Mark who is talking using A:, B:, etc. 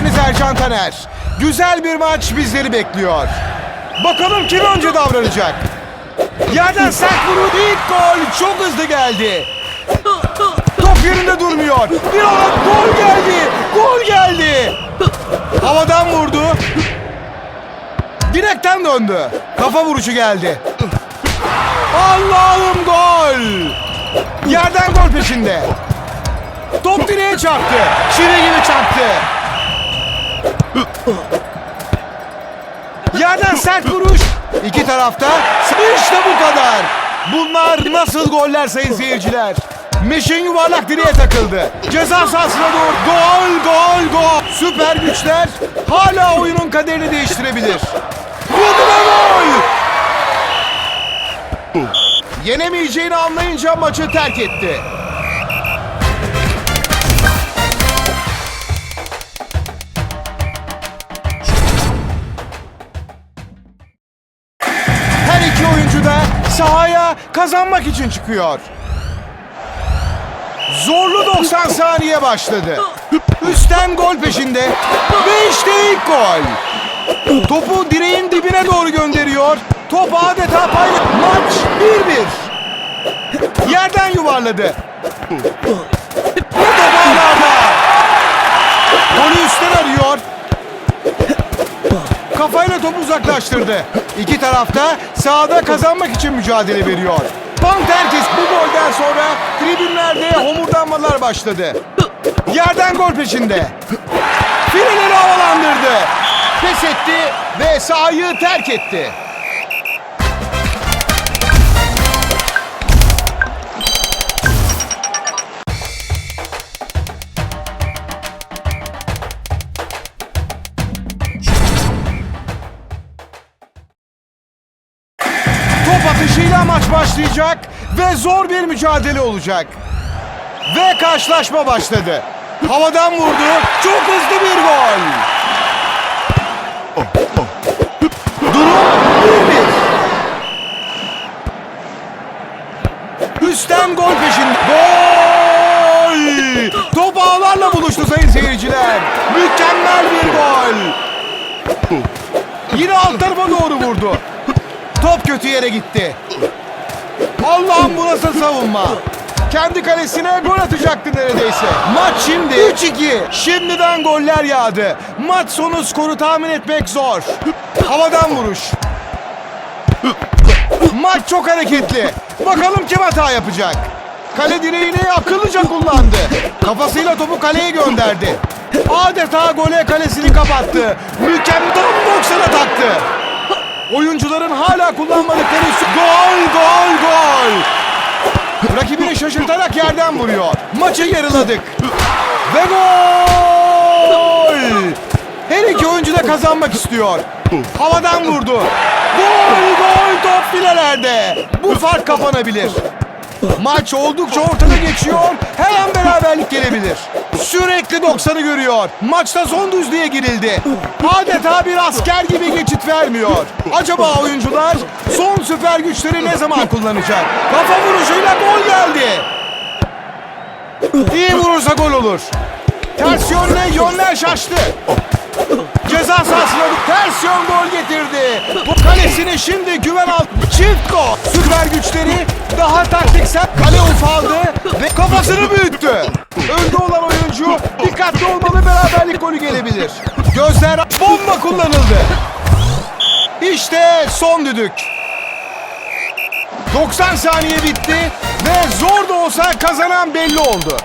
A: Hakan Taner. Güzel bir maç bizleri bekliyor. Bakalım kim önce davranacak? Yerden sert vurup ilk gol çok hızlı geldi. Top yerinde durmuyor. Bir an gol geldi. Gol geldi. Havadan vurdu. Direkten döndü. Kafa vuruşu geldi. Allah'ım gol. Yerden gol peşinde. Top direğe çarptı. Çivi gibi çarptı. Yerden sert vuruş. İki tarafta işte bu kadar. Bunlar nasıl goller sayın seyirciler? Meşin yuvarlak direğe takıldı. Ceza sahasına doğru gol gol gol. Süper güçler hala oyunun kaderini değiştirebilir. Vurdu ve gol. Yenemeyeceğini anlayınca maçı terk etti. Sahaya kazanmak için çıkıyor. Zorlu 90 saniye başladı. Üstten gol peşinde ve işte ilk gol. Topu direğin dibine doğru gönderiyor. Top adeta payla... Maç 1-1. Yerden yuvarladı. Kafayla topu uzaklaştırdı. İki tarafta sahada kazanmak için mücadele veriyor. Panterkis bu golden sonra tribünlerde homurdanmalar başladı. Yerden gol peşinde. Fileleri havalandırdı. Pes etti ve sahayı terk etti. Atışıyla maç başlayacak ve zor bir mücadele olacak. Ve karşılaşma başladı. Havadan vurdu. Çok hızlı bir gol. Durum 1-1. Üstten gol peşinde. Gol! Top ağlarla buluştu sayın seyirciler. Mükemmel bir gol. Yine alt tarafa doğru vurdu. Top kötü yere gitti. Allah'ım bu nasıl savunma? Kendi kalesine gol atacaktı neredeyse. Maç şimdi 3-2. Şimdiden goller yağdı. Maç sonu skoru tahmin etmek zor. Havadan vuruş. Maç çok hareketli. Bakalım kim hata yapacak. Kale direğini akıllıca kullandı. Kafasıyla topu kaleye gönderdi. Adeta gole kalesini kapattı. Mükemmel 90'a taktı. Oyuncuların hala kullanmadıkları gol gol gol. Rakibini şaşırtarak yerden vuruyor. Maçı yarıladık. Ve gol! Her iki oyuncu da kazanmak istiyor. Havadan vurdu. Gol gol top filelerde. Bu fark kapanabilir. Maç oldukça ortada geçiyor. Her an beraberlik gelebilir. Sürekli 90'ı görüyor. Maçta son düzlüğe girildi. Adeta bir asker gibi geçit vermiyor. Acaba oyuncular son süper güçleri ne zaman kullanacak? Kafa vuruşuyla gol geldi. İyi vurursa gol olur. Ters yönle yönler şaştı. Ceza sahasına ters yön gol getirdi. Bu kalesini şimdi güven al. Çift gol. Süper güçleri daha taktiksel kale ufaldı ve kafasını büyüttü. Dikkatli olmalı beraberlik golü gelebilir. Gözler bomba kullanıldı. İşte son düdük. 90 saniye bitti ve zor da olsa kazanan belli oldu.